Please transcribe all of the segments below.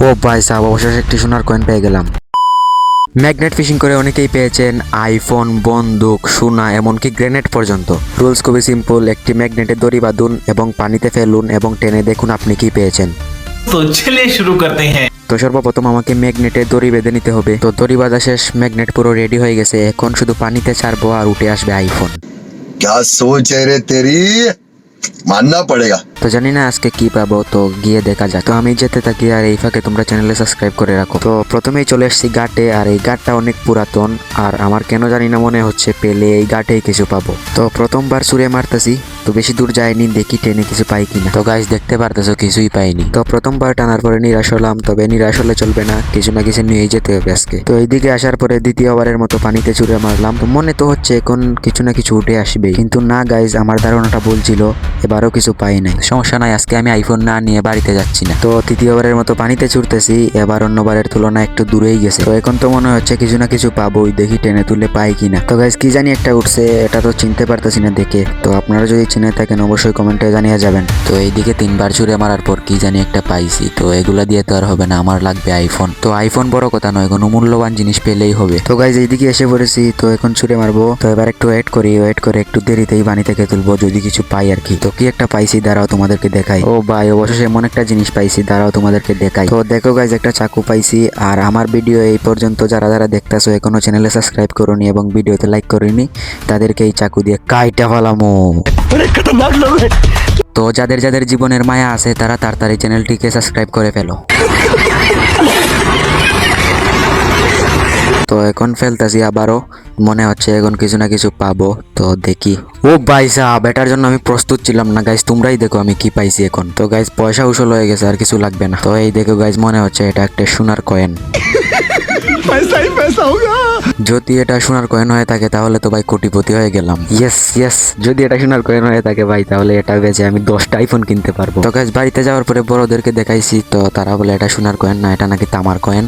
ও ভাই সাহেব অবশেষে একটি সোনার কয়েন পেয়ে গেলাম ম্যাগনেট ফিশিং করে অনেকেই পেয়েছেন আইফোন বন্দুক সোনা এমনকি গ্রেনেড পর্যন্ত রুলস খুবই সিম্পল একটি ম্যাগনেটে দড়ি বাঁধুন এবং পানিতে ফেলুন এবং টেনে দেখুন আপনি কি পেয়েছেন तो चलिए शुरू करते हैं তো সর্বপ্রথম আমাকে ম্যাগনেটে দড়ি বেঁধে নিতে হবে তো দড়ি বাঁধা শেষ ম্যাগনেট পুরো রেডি হয়ে গেছে এখন শুধু পানিতে ছাড়বো আর উঠে আসবে আইফোন क्या सोच है रे तेरी मानना पड़ेगा তো জানি না আজকে কি পাবো, তো গিয়ে দেখা যাক। তো আমি যেতে থাকি আর এই ফাঁকে তোমরা চ্যানেলে সাবস্ক্রাইব করে রাখো। তো প্রথমেই চলে এসেছি ঘাটে, আর এই ঘাটটা অনেক পুরাতন, আর আমার কেন জানি না মনে হচ্ছে পেলে এই গাটেই কিছু পাবো। তো প্রথমবার সুরে মারতেছি। তো বেশি দূর যায়নি, দেখি ট্রেনে কিছু পাই কিনা। তো গাইজ দেখতে পারতেছো, কিছুই পাইনি। তো প্রথমবার টানার পরে নিরাশ হলাম, তবে নিরাশ হলে চলবে না, কিছু না কিছু নিয়েই যেতে হবে আজকে। তো এইদিকে আসার পরে দ্বিতীয়বারের মতো পানিতে ছুড়ে মারলাম। তো মনে তো হচ্ছে এখন কিছু না কিছু উঠে আসবে কিন্তু না গাইজ আমার ধারণাটা বলছিল এবারও কিছু পাই নাই। সমস্যা নাই, আজকে আমি আইফোন না নিয়ে বাড়িতে যাচ্ছি না। তো তৃতীয়বারের মতো পানিতে ছুটতেছি, এবার অন্যবারের তুলনায় একটু দূরেই গেছে। তো এখন তো মনে হচ্ছে কিছু না কিছু পাবোই, দেখি টেনে তুলে পাই কিনা। তো গাইজ কি জানি একটা উঠছে, এটা তো চিনতে পারতেছি না দেখে। তো আপনারা যদি চিনে থাকেন, অবশ্যই কমেন্টে জানিয়ে যাবেন। তো এইদিকে তিনবার ছুড়ে মারার পর কি জানি একটা পাইছি। তো এগুলা দিয়ে তো আর হবে না, আমার লাগবে আইফোন তো আইফোন বড় কথা নয়, কোনো মূল্যবান জিনিস পেলেই হবে। তো গাইজ এইদিকে এসে পড়েছি, তো এখন ছুড়ে মারবো। তো এবার একটু ওয়েট করি ওয়েট করে একটু দেরিতেই পানি থেকে তুলবো, যদি কিছু পাই আর কি। তো কি একটা পাইছি, দাঁড়াও তোমাদেরকে দেখাই। ও ভাই, অবশেষে এমন একটা জিনিস পাইছি, দাঁড়াও তোমাদেরকে দেখাই। তো দেখো গাইজ একটা চাকু পাইছি, আর আমার ভিডিও এই পর্যন্ত যারা যারা দেখতেছো, এখনও চ্যানেলে সাবস্ক্রাইব করোনি এবং ভিডিওতে লাইক করিনি, তাদেরকে এই চাকু দিয়ে কাইটা ফেলামো। তো যাদের যাদের জীবনের মায়া আছে, তারা তাড়াতাড়ি চ্যানেলটিকে সাবস্ক্রাইব করে ফেলো। তো এখন ফেলতেছি আবারও। মনে হচ্ছে এখন কিছু না কিছু পাবো। তো দেখি। ও ভাই সাহেব, এটার জন্য আমি প্রস্তুত ছিলাম না। গাইজ তোমরাই দেখো আমি কি পাইছি এখন। তো গাইজ পয়সা উসল হয়ে গেছে, আর কিছু লাগবে না। তো এই দেখো গাইজ মনে হচ্ছে এটা একটা সোনার কয়েন যদি এটা সোনার কয়েন হয়ে থাকে তাহলে তো ভাই কোটিপতি হয়ে গেলাম ইয়েস ইয়েস যদি এটা সোনার কয়েন হয়ে থাকে ভাই তাহলে এটা বেজে আমি দশটা আইফোন কিনতে পারব তো গাছ বাড়িতে যাওয়ার পরে বড়দেরকে দেখাইছি তো তারা বলে এটা সোনার কয়েন না এটা নাকি তামার কয়েন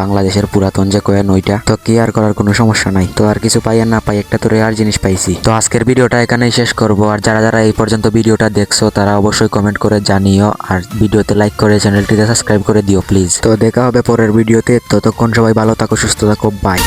বাংলাদেশের পুরাতন যে কয়েন ওইটা, তো কি আর করার কোনো সমস্যা নাই। তো আর কিছু পাই আর না পাই, একটা তো রেয়ার জিনিস পাইছি। তো আজকের ভিডিওটা এখানেই শেষ করব। আর যারা যারা এই পর্যন্ত ভিডিওটা দেখছ, তারা অবশ্যই কমেন্ট করে জানিও। আর ভিডিওতে লাইক করে চ্যানেলটিতে সাবস্ক্রাইব করে দিও প্লিজ তো দেখা হবে পরের ভিডিওতে। ততক্ষণ সবাই ভালো থাকো, সুস্থ থাকো বাই